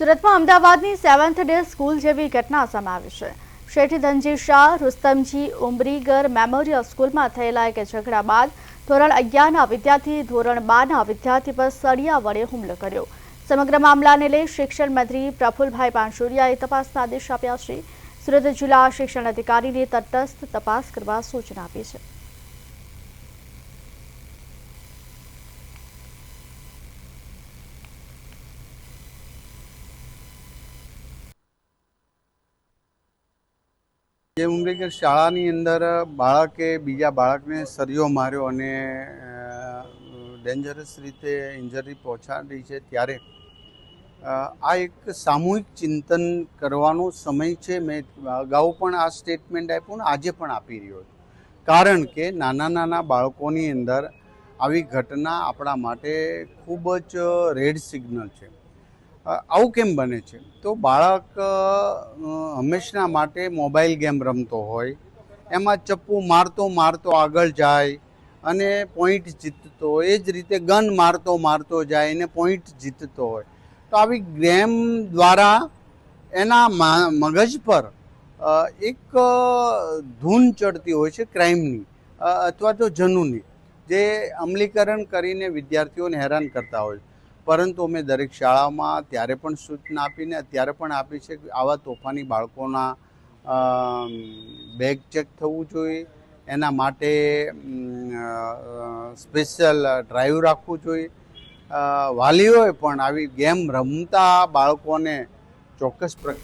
સુરતમાં અમદાવાદની seventh day school જેવી ઘટના સામે આવી છે. શેઠી ધનજી શાહ, રુસ્તમજી ઉમરીગર મેમોરિયલ સ્કૂલમાં થયેલા એક ઝઘડા બાદ ધોરણ અગિયારના વિદ્યાર્થી, ધોરણ બારના વિદ્યાર્થી પર સળિયા વડે હુમલો કર્યો. સમગ્ર મામલાને લઈ શિક્ષણ મંત્રી પ્રફુલભાઈ પાનસુરિયાએ તપાસના આદેશ આપ્યા છે. સુરત જિલ્લા શિક્ષણ અધિકારીને તટસ્થ તપાસ કરવા સૂચના આપી છે. જે કે શાળાની અંદર બાળકે બીજા બાળકને સરિયો માર્યો અને ડેન્જરસ રીતે ઇન્જરી પહોંચાડી છે ત્યારે આ એક સામૂહિક ચિંતન કરવાનો સમય છે. મેં અગાઉ પણ આ સ્ટેટમેન્ટ આપ્યું ને આજે પણ આપી રહ્યો છું. કારણ કે નાના નાના બાળકોની અંદર આવી ઘટના આપણા માટે ખૂબ જ રેડ સિગ્નલ છે. આવું કેમ બને છે? તો બાળક હંમેશના માટે મોબાઈલ ગેમ રમતો હોય, એમાં ચપ્પુ મારતો મારતો આગળ જાય અને પોઈન્ટ જીતતો એ જ રીતે ગન મારતો મારતો જાય અને પોઈન્ટ જીતતો હોય. તો આવી ગેમ દ્વારા એના મગજ પર એક ધૂન ચડતી હોય છે ક્રાઇમની અથવા તો જનૂની, જે અમલીકરણ કરીને વિદ્યાર્થીઓને હેરાન કરતા હોય પરંતુ અમે દરેક શાળામાં ત્યારે પણ સૂચના આપીને અત્યારે પણ આપી છે કે આવા તોફાની બાળકોના બેગ ચેક થવું જોઈએ. એના માટે સ્પેશિયલ ડ્રાઈવ રાખવું જોઈએ. વાલીઓએ પણ આવી ગેમ રમતા બાળકોને ચોક્કસ પ્રકારે